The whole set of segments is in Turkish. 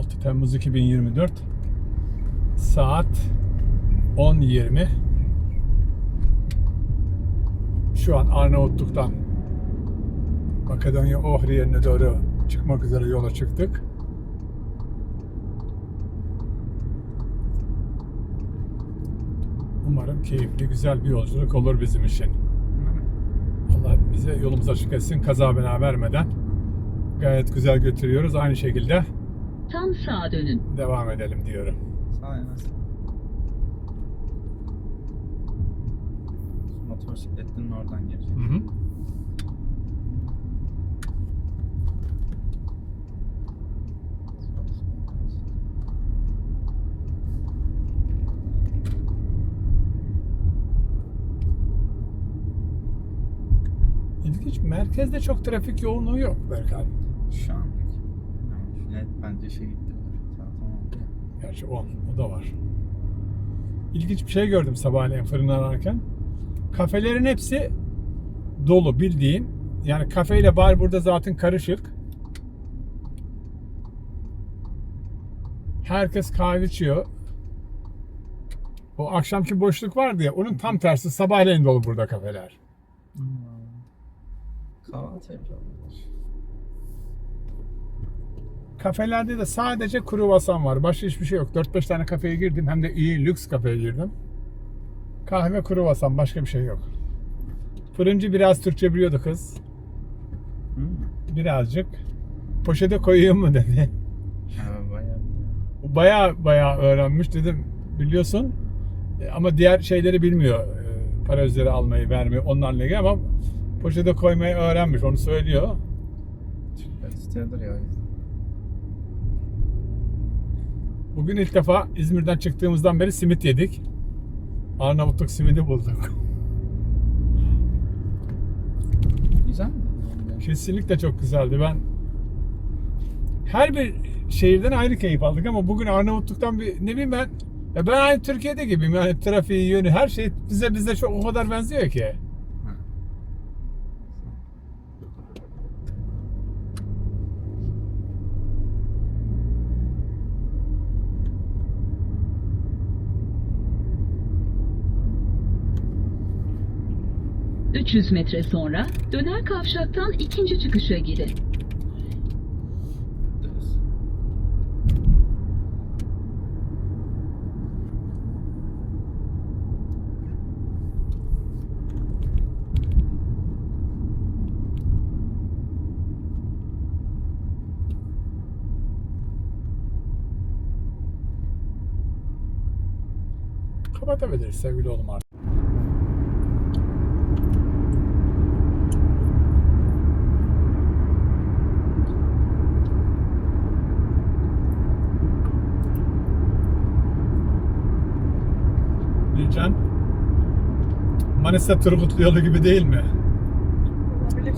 6 Temmuz 2024 saat 10.20 şu an Arnavutluk'tan Makedonya Ohriyen'e doğru çıkmak üzere yola çıktık. Umarım keyifli, güzel bir yolculuk olur bizim için. Allah hepimize yolumuzu açık etsin. Kaza bela vermeden gayet güzel götürüyoruz. Aynı şekilde Tam sağa dönün. devam edelim diyorum. Sağ olasın. Motosikletin oradan gelecek. Hı hı. İlginç. Merkezde çok trafik yoğunluğu yok Berkan. Şu anlık. Yani net bence şey gitti. Gerçi 10. O da var. İlginç bir şey gördüm sabahleyin fırını ararken. Kafelerin hepsi dolu bildiğin. Yani kafeyle bar burada zaten karışık. Herkes kahve içiyor. O akşamki boşluk vardı ya onun tam tersi sabahleyin dolu burada kafeler. Kahvaltı yapıyorlar. Kafelerde de sadece kuru var. Başka hiçbir şey yok. 4-5 tane kafeye girdim. Hem de iyi lüks kafeye girdim. Kahve kuru. Başka bir şey yok. Fırıncı biraz Türkçe biliyordu kız. Hmm. Birazcık. Poşete koyayım mı dedi. Baya baya öğrenmiş dedim. Biliyorsun. E, Ama diğer şeyleri bilmiyor. E, Para üzeri almayı vermiyor. Onlarla ilgili ama poşete koymayı öğrenmiş. Onu söylüyor. Türkler istiyordur ya. o yüzden. Bugün ilk defa İzmir'den çıktığımızdan beri simit yedik. Arnavutluk simidi bulduk. Güzel mi? Kesinlikle çok güzeldi. Ben her bir şehirden ayrı keyif aldık ama bugün Arnavutluk'tan bir ne bileyim ben ya ben aynı Türkiye'de gibiyim. Yani trafiği, yönü, her şey bize bize çok o kadar benziyor ki. Ha. 300 metre sonra döner kavşaktan ikinci çıkışa girin. Kapatabiliriz sevgili oğlum artık. Manisa Turgutlu yolu gibi değil mi? Olabilir.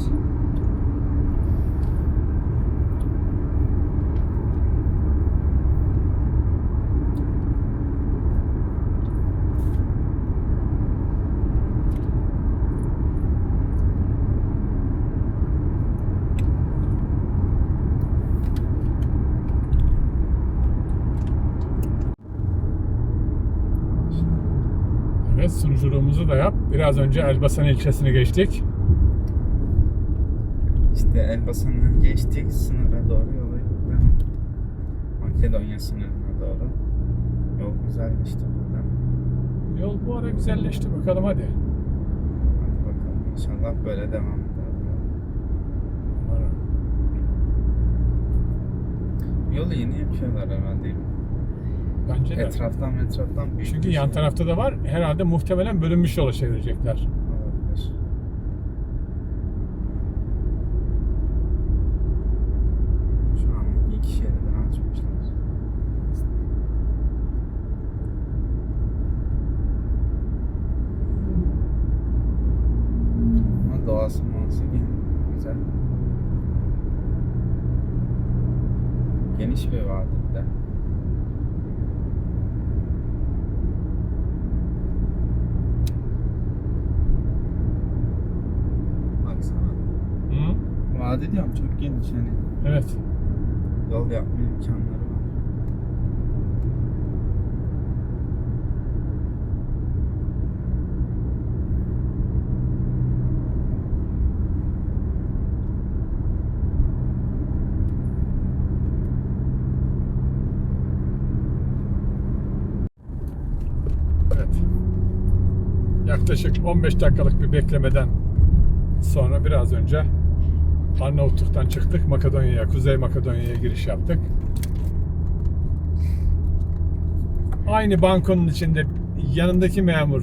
Evet sunuculuğumuzu da yap. Biraz önce Elbasan ilçesini geçtik. İşte Elbasan'ı geçtik sınıra doğru yola devam. Makedonya sınırına doğru. Yol güzelleşti burada. Yol bu ara güzelleşti bakalım hadi. Hadi bakalım inşallah böyle devam eder. Umarım. Yolu yeni yapıyorlar herhalde. Bence de. Etraftan etraftan büyük Çünkü bir yan şey tarafta da var. Herhalde muhtemelen bölünmüş yola çevirecekler. olabilir. Şu an iki şeriden açmışlar. Ama doğası güzel. Geniş bir vadi bir de. Sade diyorum çok geniş yani. Evet. Yol yapma imkanları var. Evet. Yaklaşık 15 dakikalık bir beklemeden sonra biraz önce Arnavutluk'tan çıktık Makedonya'ya, Kuzey Makedonya'ya giriş yaptık. Aynı bankonun içinde yanındaki memur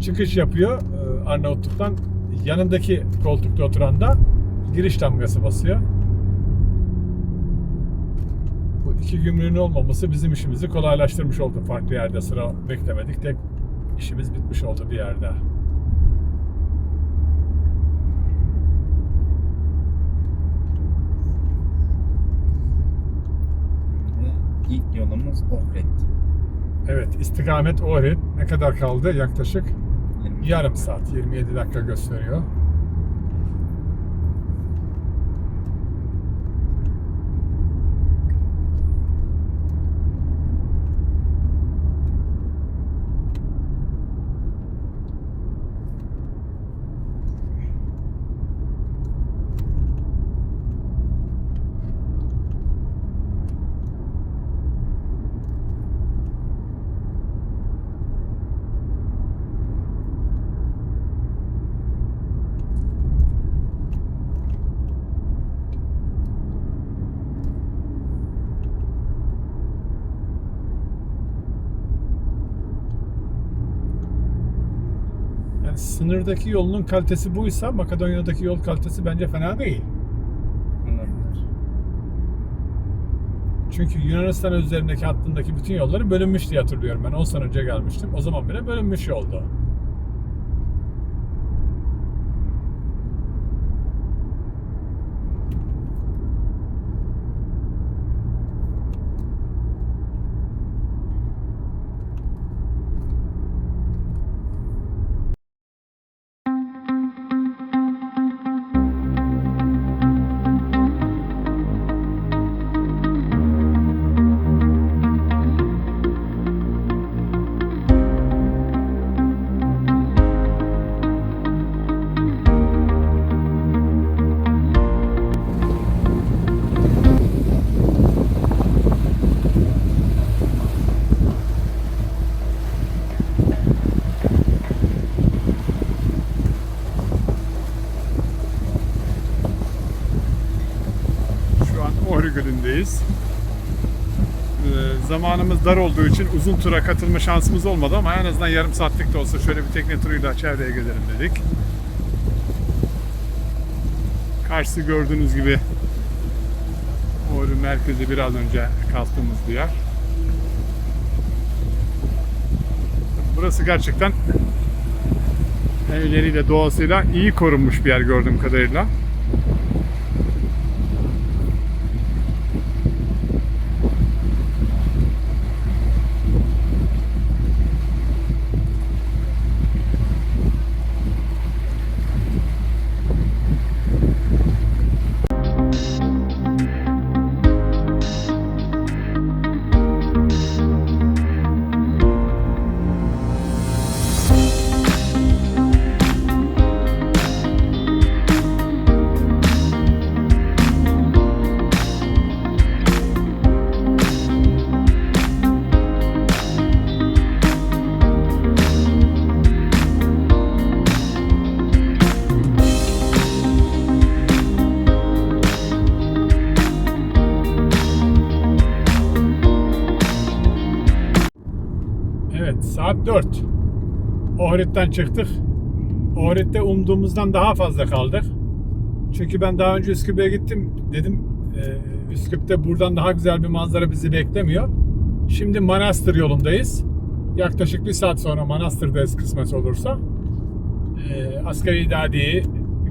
çıkış yapıyor e, Arnavutluk'tan. Yanındaki koltukta oturan da giriş damgası basıyor. Bu iki gümrüğün olmaması bizim işimizi kolaylaştırmış oldu. Farklı yerde sıra beklemedik. Tek işimiz bitmiş oldu bir yerde. Şimdi ilk yolumuz Ohrid. Evet, istikamet Ohrid. Ne kadar kaldı? Yaklaşık 20. yarım saat, 27 dakika gösteriyor. Yani sınırdaki yolunun kalitesi buysa Makedonya'daki yol kalitesi bence fena değil. Olabilir. Çünkü Yunanistan üzerindeki hattındaki bütün yolları bölünmüş diye hatırlıyorum ben. 10 sene önce gelmiştim. O zaman bile bölünmüş yoldu. Gölü'ndeyiz. Ee, zamanımız dar olduğu için uzun tura katılma şansımız olmadı ama en azından yarım saatlik de olsa şöyle bir tekne turuyla çevreye gezelim dedik. Karşısı gördüğünüz gibi Ohri merkezi biraz önce kalktığımız bir yer. Burası gerçekten evleriyle doğasıyla iyi korunmuş bir yer gördüğüm kadarıyla. Saat 4. Ohrid'den çıktık. Ohrid'de umduğumuzdan daha fazla kaldık. Çünkü ben daha önce Üsküp'e gittim. Dedim e, Üsküp'te buradan daha güzel bir manzara bizi beklemiyor. Şimdi Manastır yolundayız. Yaklaşık bir saat sonra Manastır'dayız kısmet olursa. E, Asgari İdadi'yi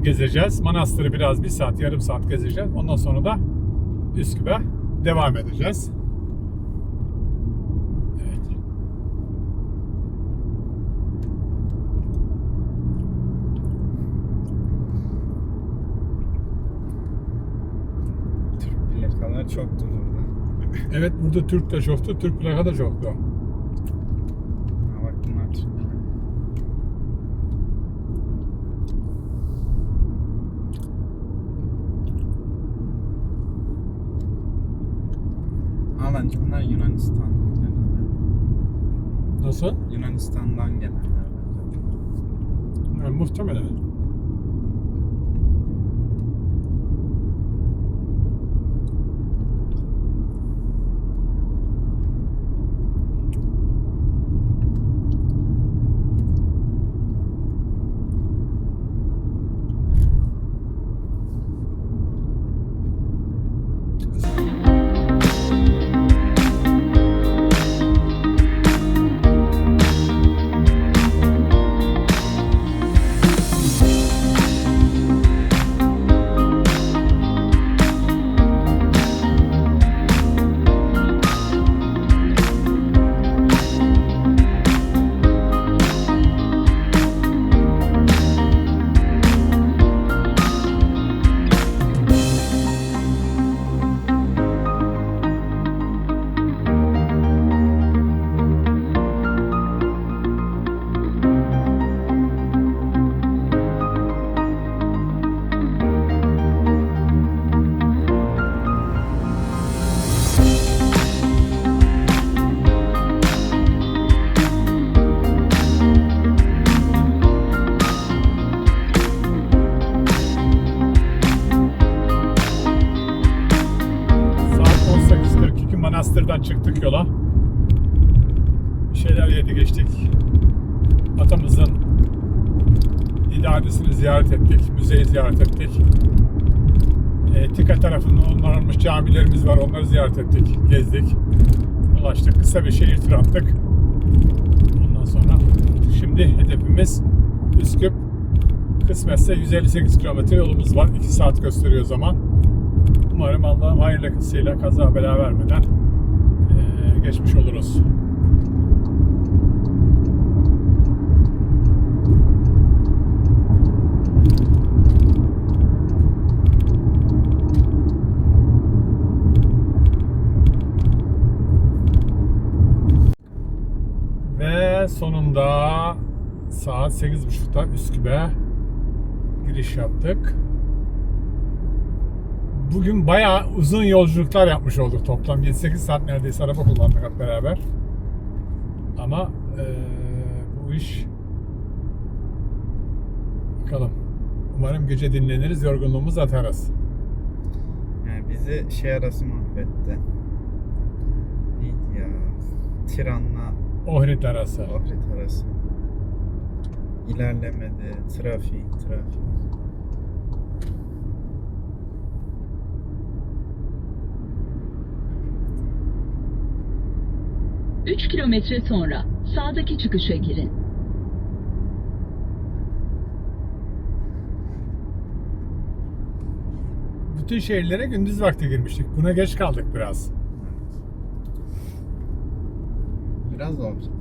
gezeceğiz. Manastır'ı biraz bir saat, yarım saat gezeceğiz. Ondan sonra da Üsküp'e devam edeceğiz. Evet. Türk plakalar çoktu burada. Evet burada Türk de çoktu, Türk plaka da çoktu. Ha bak bunlar bence Yunanistan. Nasıl? Yunanistan'dan gelenler bence. Yani muhtemelen. Ziyaret ettik, gezdik. Ulaştık, kısa bir şehir turu attık. Ondan sonra şimdi hedefimiz Üsküp. Kısmetse 158 kilometre yolumuz var. 2 saat gösteriyor zaman. Umarım Allah'ım hayırlısıyla kaza bela vermeden geçmiş oluruz. Sonunda saat 8.30'da Üsküp'e giriş yaptık. Bugün bayağı uzun yolculuklar yapmış olduk toplam. 7-8 saat neredeyse araba kullandık hep beraber. Ama eee, bu iş bakalım. Umarım gece dinleniriz, yorgunluğumuz atarız. Yani bizi şey arası mahvetti. Neydi ya? Tiran'la Ohrid arası. Ohrid arası. İlerlemedi. Trafik, trafik. Üç kilometre sonra sağdaki çıkışa girin. Bütün şehirlere gündüz vakti girmiştik. Buna geç kaldık biraz. Biraz da